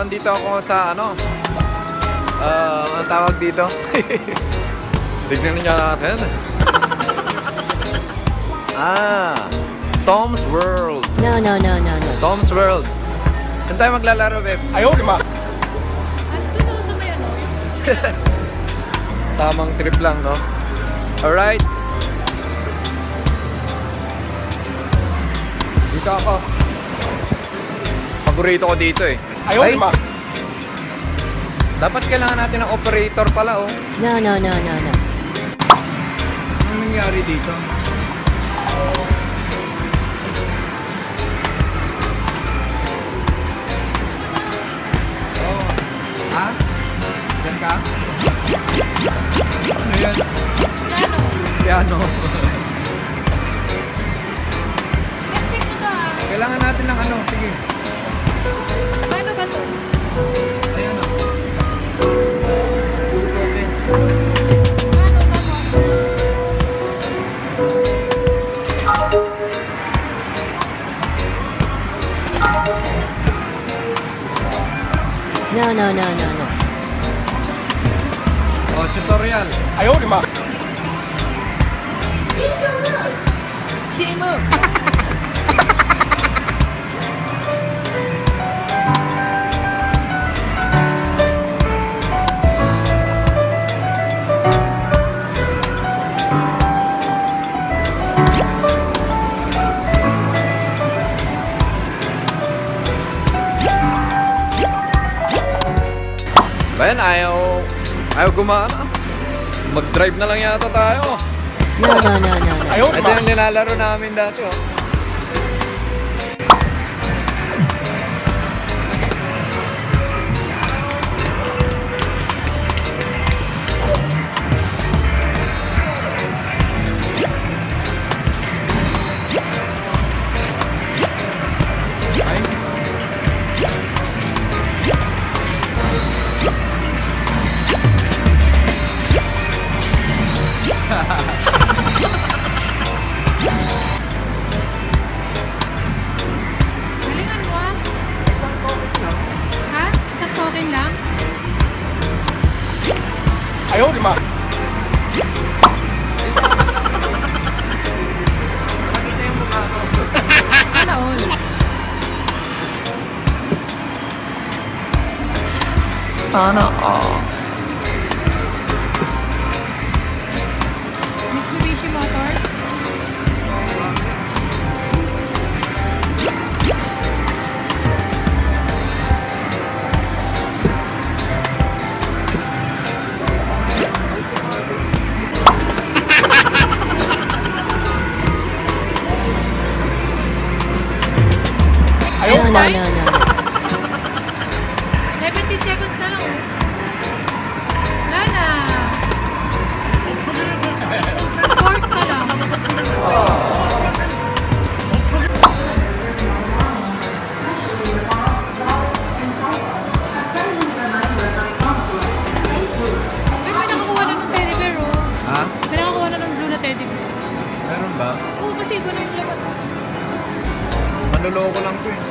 andito ako sa ano, ah, ang tawag dito. Tignan niyo natin. ah, Tom's World. No, no, no, no, no. Tom's World. Saan tayo maglalaro, Beb? Ayaw, di ba? Ano to sa may ano? Tamang trip lang, no? Alright. Dito ako. Paborito ko dito eh. Ayaw, Ay, di ba? Dapat kailangan natin ng operator pala, oh. No, no, no, no, no. Ano nangyari dito? Oh. Ha? Diyan ka? Ano yan? Ano? Piano. Ah. Kailangan natin ng ano, sige. No, no, no, no, no. Oh, tutorial. Ayaw, di ba? Simo! Ayaw, ayaw gumana. Mag-drive na lang yata tayo. No, no, no, no, no. Ayaw, di Ito yung nilalaro namin dati, oh.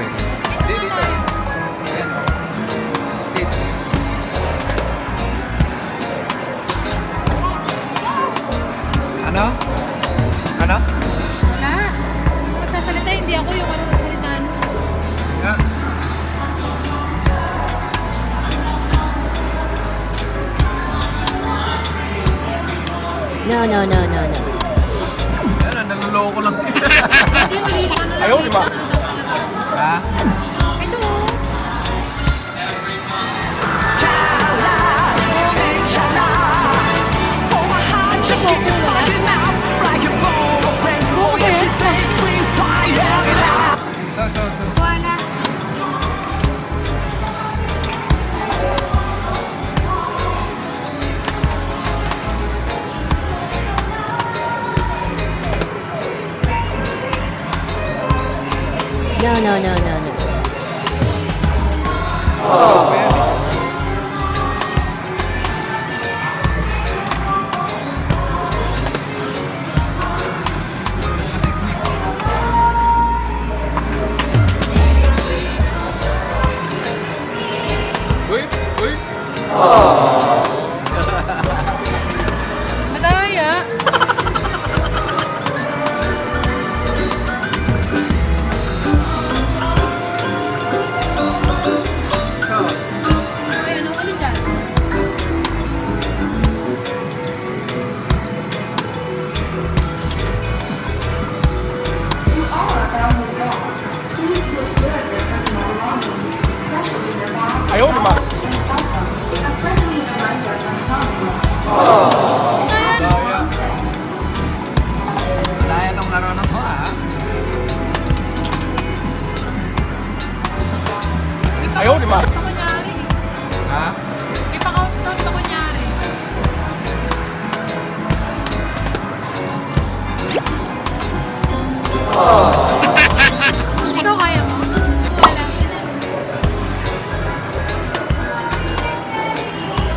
Hindi, Dito. Ayan. Stitch. Ano? Ano? Wala. Magsasalita, hindi ako yung ano salita. Nga. No, no, no, no, no. Ayan, nanloloko lang. Pwede yung nalilito na lang. Ayaw, di ba? Ha? No, no, no,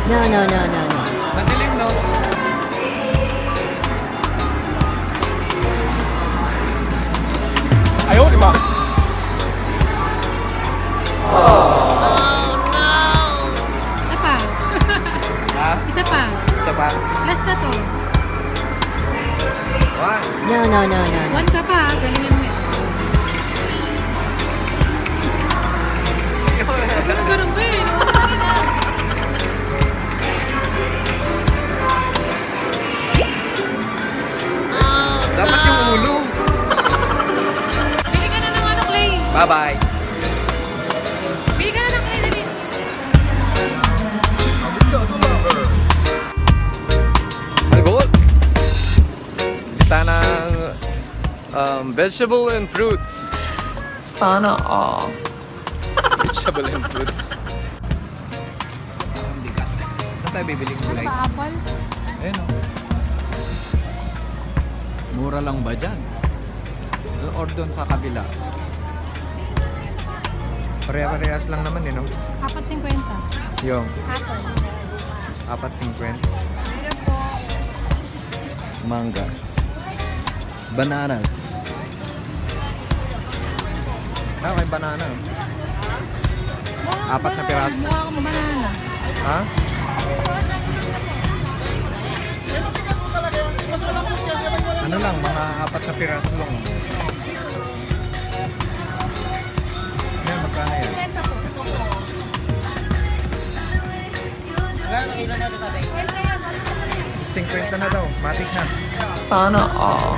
No, no, no, no, no. Madilim, no? Ayaw, di ba? Isa pa. Ha? Isa pa. Isa pa. Last na to. One. No, no, no, no. One ka pa, galingan mo. Ganun-ganun ba eh? Dapat yung ulo. Bili ka na ng ano, Clay. Bye-bye. Bili ka na ng Clay, dali. Alcohol. Kita ng um, vegetable and fruits. Sana all. Vegetable and fruits. Ang bigat. Saan tayo bibiling gulay? apple? Ayun o. Mura lang ba dyan? Or doon sa kabila? Pareha-parehas lang naman eh, no? Apat 50. Yung Apple. apat 50. Meron po. Manga. Bananas. Ah, may banana. Apat na piraso. Mukha akong banana. Ha? Lang, mga apat na piraso lang. Yan, magkano yan? 50 na daw, matik na. Sana all.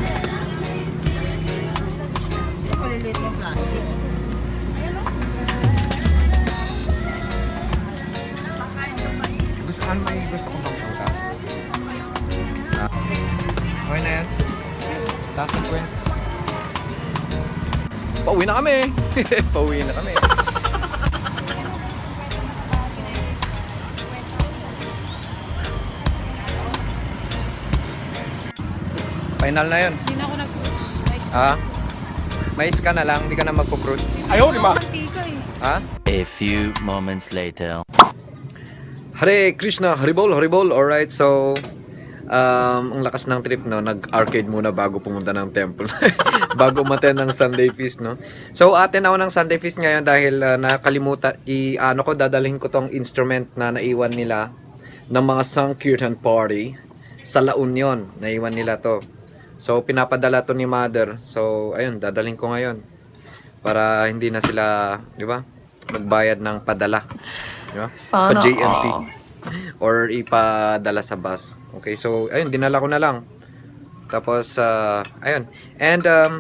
Gusto, ano may gusto ko bang prutas? Ah. Okay na yan. Last sequence. Pauwi na kami! Pauwi na kami. Final na yun. Hindi na ako nag-fruits. May Ah? Mais ka na lang, hindi ka na magpo-fruits. Ayaw, di ba? eh. Ha? A few moments later. Hare Krishna, Haribol, Haribol. Alright, so um, ang lakas ng trip, no? Nag-arcade muna bago pumunta ng temple. bago umaten ng Sunday feast, no? So, atin ako ng Sunday feast ngayon dahil uh, nakalimutan, i, ano ko, dadalhin ko tong instrument na naiwan nila ng mga Sankirtan Party sa La Union. Naiwan nila to. So, pinapadala to ni Mother. So, ayun, dadalhin ko ngayon. Para hindi na sila, di ba? Magbayad ng padala. Di ba? Sana pa JNT or ipadala sa bus. Okay, so ayun, dinala ko na lang. Tapos uh, ayun. And um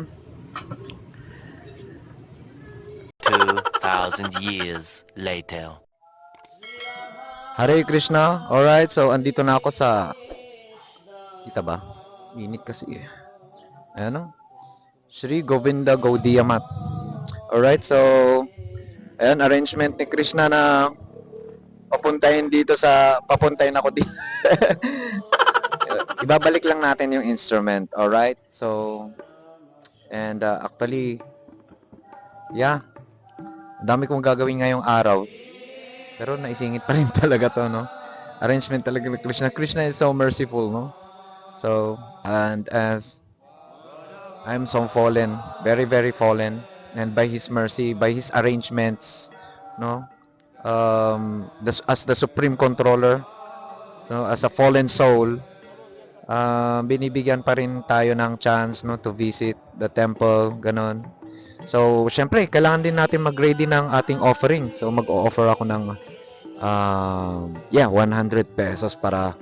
2,000 years later. Hare Krishna. Alright, so andito na ako sa Kita ba? Init kasi eh. Ayan o. Sri Govinda Gaudiya Mat. Alright, so ayan, arrangement ni Krishna na papuntahin dito sa papuntahin ako dito. Ibabalik lang natin yung instrument, alright? So and uh, actually yeah. Dami kong gagawin ngayong araw. Pero naisingit pa rin talaga to, no? Arrangement talaga ni Krishna. Krishna is so merciful, no? So, and as I'm so fallen, very, very fallen, and by His mercy, by His arrangements, no? Um, the, as the Supreme Controller, no? As a fallen soul, uh, binibigyan pa rin tayo ng chance, no? To visit the temple, ganon. So, syempre, kailangan din natin mag-ready ng ating offering. So, mag-o-offer ako ng um, yeah, 100 pesos para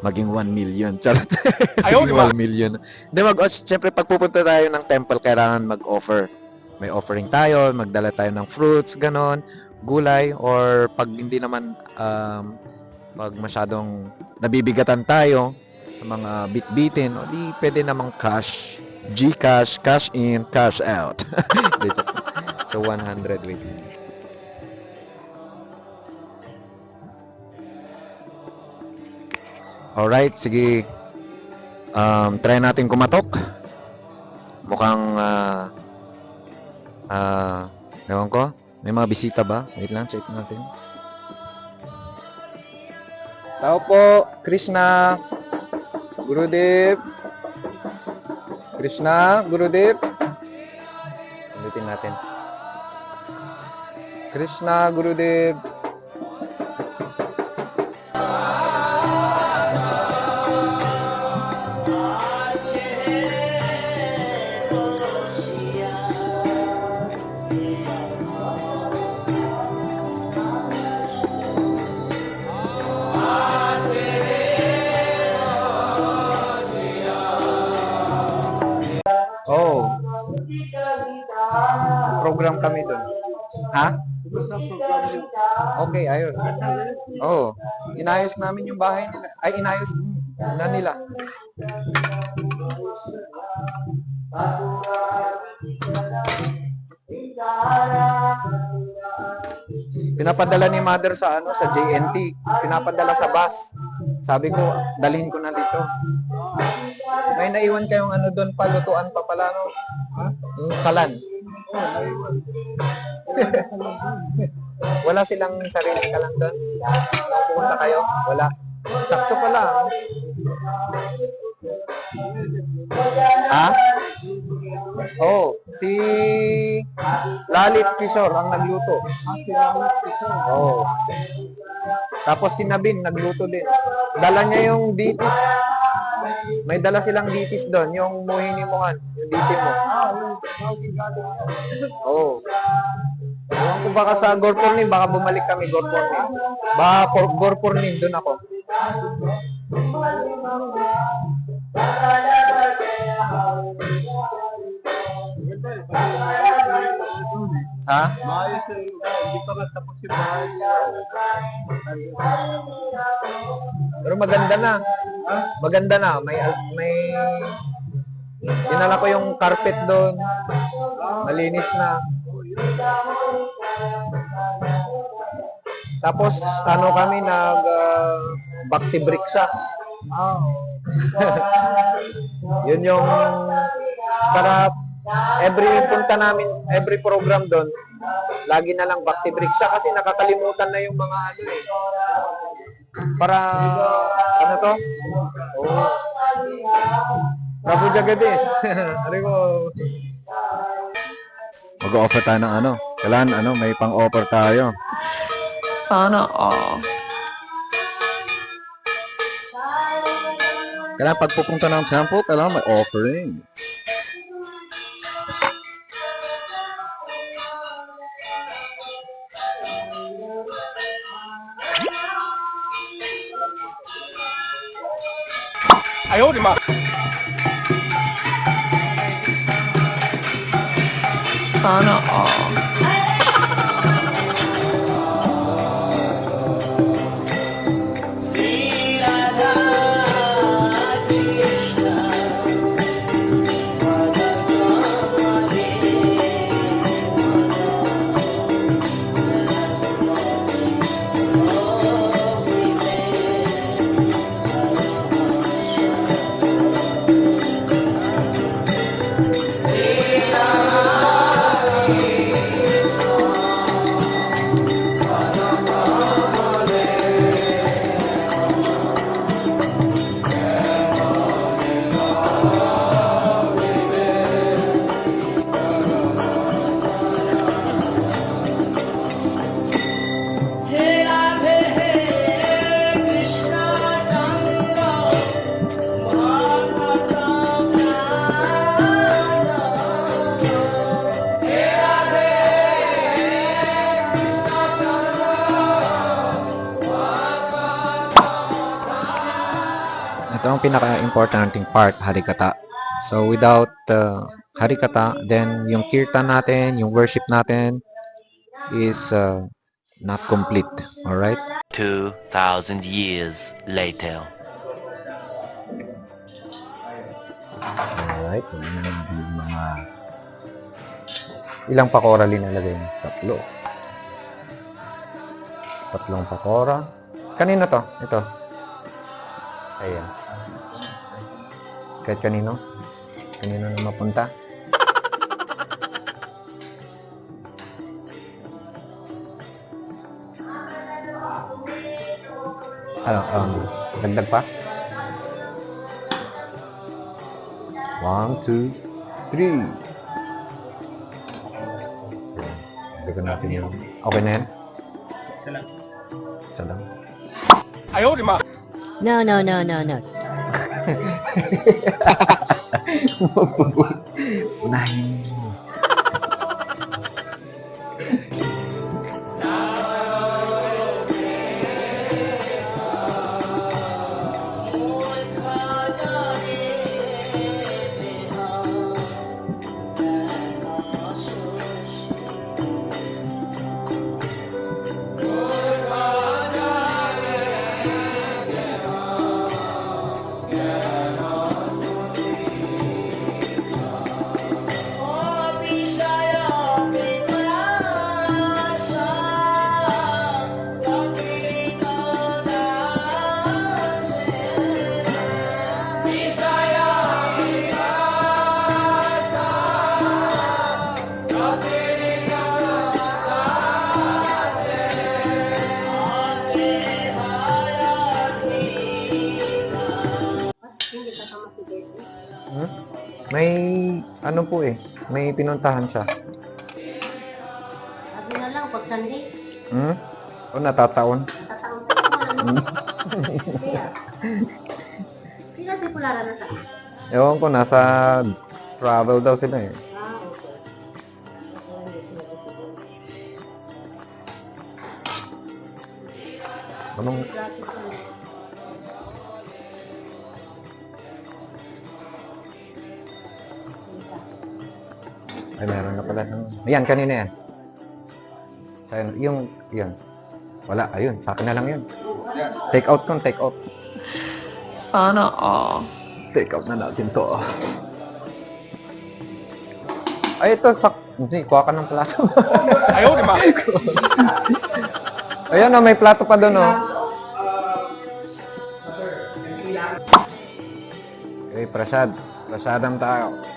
maging 1 million. Charot. Ayaw, di ba? 1 million. Hindi, mag, oh, syempre, pag pupunta tayo ng temple, kailangan mag-offer. May offering tayo, magdala tayo ng fruits, ganon, gulay, or pag hindi naman, um, pag masyadong nabibigatan tayo sa mga bit-bitin, o di pwede namang cash. Gcash, cash in, cash out. So, 100, wait. Alright, sige. Um, try natin kumatok. Mukhang, ah, ah, ewan ko. May mga bisita ba? Wait lang, check natin. Tao po, Krishna. Gurudev. Krishna, Gurudev. Ulitin natin. Krishna, Gurudev. Program kami doon. Ha? Okay, ayos. Oh, inayos namin yung bahay nila. Ay, inayos na nila. Pinapadala ni mother sa ano sa JNT. Pinapadala sa bus. Sabi ko, dalhin ko na dito. May naiwan kayong ano doon pa, lutuan pa pala, no? Yung kalan. Wala silang sarili kalan doon? Nung pumunta kayo? Wala. Sakto pala. Ha? Oh, si Lalit Kishore ang nagluto. Oh. Tapos si Nabin nagluto din. Dala niya yung ditis. May dala silang ditis doon, yung muhinimuhan, yung diti mo. Oh. Ewan ko baka sa Gorpornim, baka bumalik kami Gorpornim. Baka Gor- Gorpornim, doon ako. Ha? Maayos na yung hindi pa nga tapos yung bahay. Pero maganda na. Maganda na. May may dinala ko yung carpet doon. Malinis na. Tapos ano kami nag uh, bakti briksa. Yun yung para every punta namin, every program doon, lagi na lang bakti briksa kasi nakakalimutan na yung mga ano eh. Para ano to? Oo. Prabhu Jagadish. ano ko? Mag-offer tayo ng ano. Kailangan ano, may pang-offer tayo. Sana all. Kailangan pagpupunta ng temple, kailangan may offering. 哎呦我的妈！烦恼 Ito ang pinaka-importanting part, harikata. So, without uh, harikata, then yung kirtan natin, yung worship natin is uh, not complete. Alright? 2,000 years later. Alright. Ilang pakora linalagay mo? Tatlo. Tatlong pakora. Kanino to? Ito. Ayan kahit kanino. Kanino na mapunta. Ano um, dagdag pa? 1, 2, 3 Dagdagan natin yun. Okay na yan? Isa lang. Ayaw di ma no no no no no. Unahin po eh, may pinuntahan siya. Sabi na lang, pag Sunday, Hmm? O natataon. tataong taon na Kaya, sila si Pulara na sa Ewan ko, nasa travel daw sila eh. Ah, okay. Anong, Ay, meron na pala. Ayan, kanina yan. So, yun, yung, yun. Wala, ayun. Sa akin na lang yun. Take out kung take out. Sana all. Take out na natin to. ah. Ay, ito, sak... Hindi, kuha ka ng plato. Ayaw, di ba? Ayan, oh, may plato pa doon, oh. Okay, prasad. Prasadam tayo.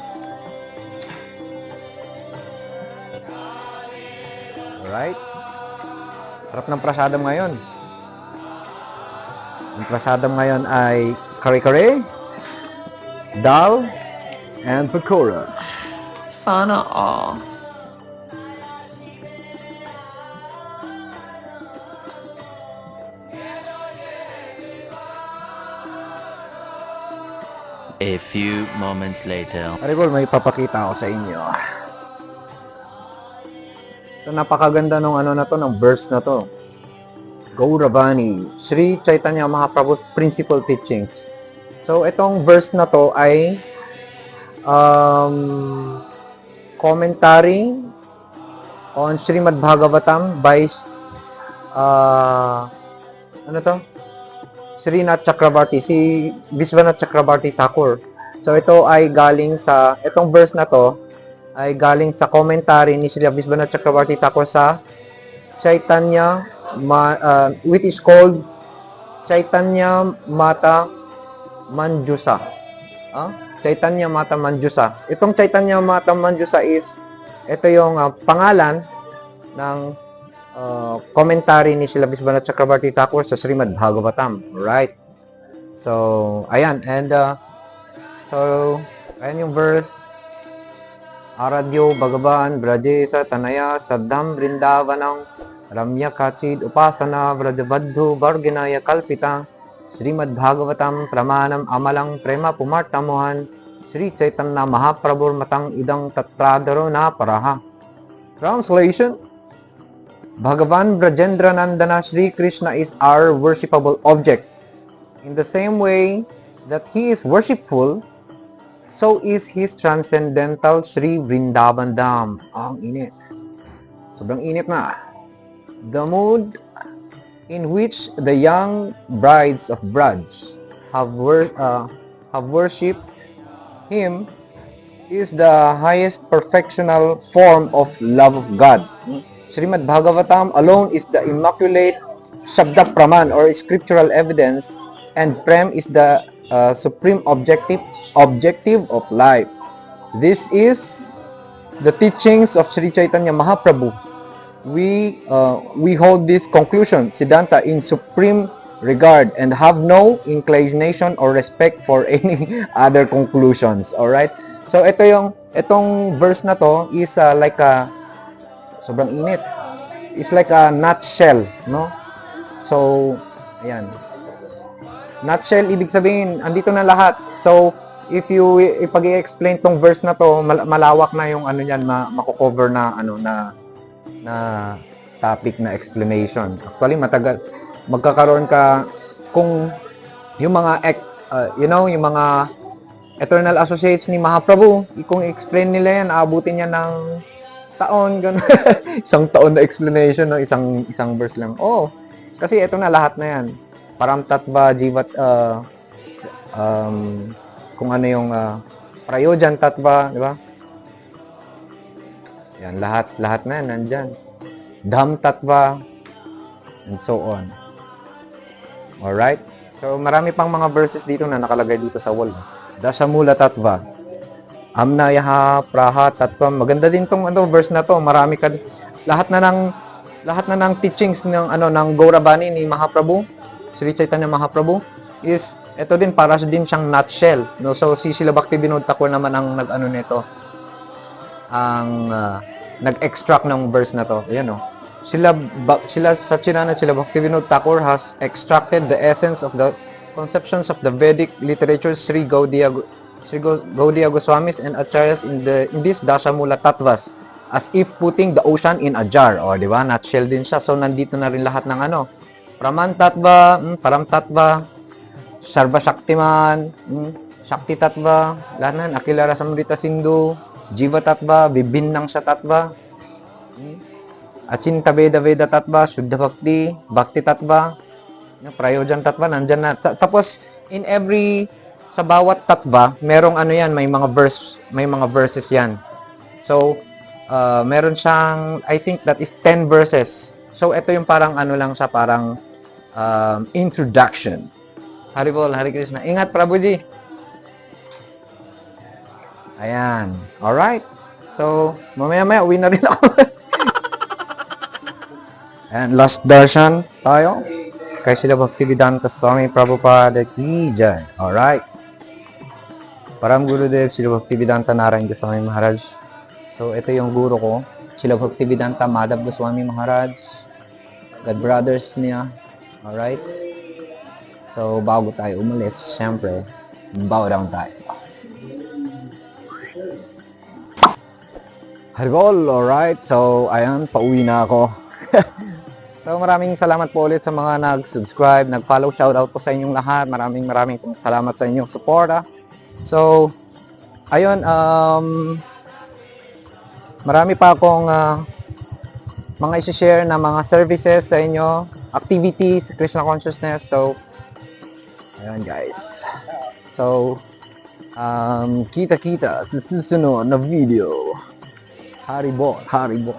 Alright. Sarap ng prasadam ngayon. Ang prasadam ngayon ay kare-kare, dal, and pakora. Sana all. A few moments later. Arigol, may papakita ako sa inyo. Napakaganda nung ano na to, ng verse na to. Gauravani, Sri Chaitanya Mahaprabhu's principal teachings. So, itong verse na to ay um, commentary on Srimad Bhagavatam by uh, ano to? Srinath Chakrabarti, si Viswanath Chakrabarti Thakur. So ito ay galing sa itong verse na to ay galing sa commentary ni Sri Viswanath Chakrabarti Thakur sa Chaitanya ma, uh, which is called Chaitanya Mata Manjusa. Ah? Chaitanya Mata Manjusa. Itong Chaitanya Mata Manjusa is ito yung ah, pangalan ng uh, commentary ni Sila Viswanath Chakrabarti Thakur sa Srimad Bhagavatam. Right? So, ayan. And, uh, so, ayan yung verse. आराध्यो भगवान ब्रजेश तनया श्रद्धं वृन्दावनं रम्यकाचिदुपासना व्रजबद्धुवर्गिनय कल्पिता श्रीमद्भागवतं प्रमाणम् अमलं चैतन्य श्रीचैतन्यमहाप्रभुर्मतम् इदं तत्रादरो न परः Translation Bhagavan Brajendra Nandana Sri Krishna is our worshipable object. In the same way that he is worshipful, so is his transcendental Sri Vrindavan Dham. Ang init. Sobrang init na. The mood in which the young brides of Braj have, wor- uh, have worshipped him is the highest perfectional form of love of God. Srimad Bhagavatam alone is the immaculate Shabda Praman or scriptural evidence and Prem is the uh, supreme objective objective of life. This is the teachings of Sri Chaitanya Mahaprabhu. We uh, we hold this conclusion, Siddhanta, in supreme regard and have no inclination or respect for any other conclusions. All right? So ito yung itong verse na to is uh, like a sobrang init. It's like a nutshell, no? So, ayan. Nutshell, ibig sabihin, andito na lahat. So, if you ipag explain tong verse na to, mal- malawak na yung ano yan, ma- mako-cover na ano na na topic na explanation. Actually, matagal magkakaroon ka kung yung mga uh, you know, yung mga eternal associates ni Mahaprabhu, kung explain nila yan, aabutin niya ng taon, ganun. isang taon na explanation, no? isang isang verse lang. Oh, kasi ito na lahat na yan. Param tatva, jivat, uh, um, kung ano yung uh, prayojan tatva, di ba? Yan, lahat, lahat na yan, nandyan. Dham tatva, and so on. Alright? So, marami pang mga verses dito na nakalagay dito sa wall. Dasamula tatva. Amnayaha praha tatva. Maganda din tong ano verse na to. Marami ka lahat na ng lahat na ng teachings ng ano ng Gauravani ni Mahaprabhu, Sri Chaitanya Mahaprabhu is ito din para din siyang nutshell. No? So, si Sila Bhakti Vinod Thakur naman ang nag-ano nito. Ang ah, nag-extract ng verse na to. Ayan, oh. Sila, ba, sila Satchidananda Sila Bhakti Vinod Thakur has extracted the essence of the conceptions of the Vedic literature Sri Gaudiya, Sri Gau- Gaudiya Goswamis and Acharyas in the in these Dashamula Tattvas as if putting the ocean in a jar. O, di ba? Nutshell din siya. So, nandito na rin lahat ng ano. Praman Tattva, mm, Param Tattva, Sarva Shaktiman, mm, Shakti Tattva, lahat na, yan. Akilara Samrita Sindhu, Jiva Tattva, Bibinnang sa Tattva, mm, Achinta Veda Veda Tattva, Shuddha Bhakti, Bhakti Tattva, yung Prayojan Tattva, nandyan na. Ta- tapos, in every, sa bawat tattva, merong ano yan, may mga verse, may mga verses yan. So, uh, meron siyang, I think that is 10 verses. So, ito yung parang ano lang siya, parang um, introduction. Haribol, Hari Krishna. Ingat, Prabhuji. Ayan. Alright. So, mamaya-maya, uwi na rin ako. Ayan, last darshan tayo. Kay sila Bhaktivedanta Swami Prabhupada ki jai. Alright. Param Gurudev, sila Bhaktivedanta Narayan Goswami Maharaj. So, ito yung guru ko. Sila Bhaktivedanta Madhav Goswami Maharaj. God brothers niya. Alright. So, bago tayo umalis, syempre, bow down tayo. Haribol, alright. So, ayan, pauwi na ako. so, maraming salamat po ulit sa mga nag-subscribe, nag-follow, shoutout po sa inyong lahat. Maraming maraming salamat sa inyong suporta. So, ayun, um, marami pa akong ah, mga isi-share na mga services sa inyo, activities, Krishna Consciousness. So, Ayan guys. So, um, kita-kita sa susunod na video. Haribol, haribol.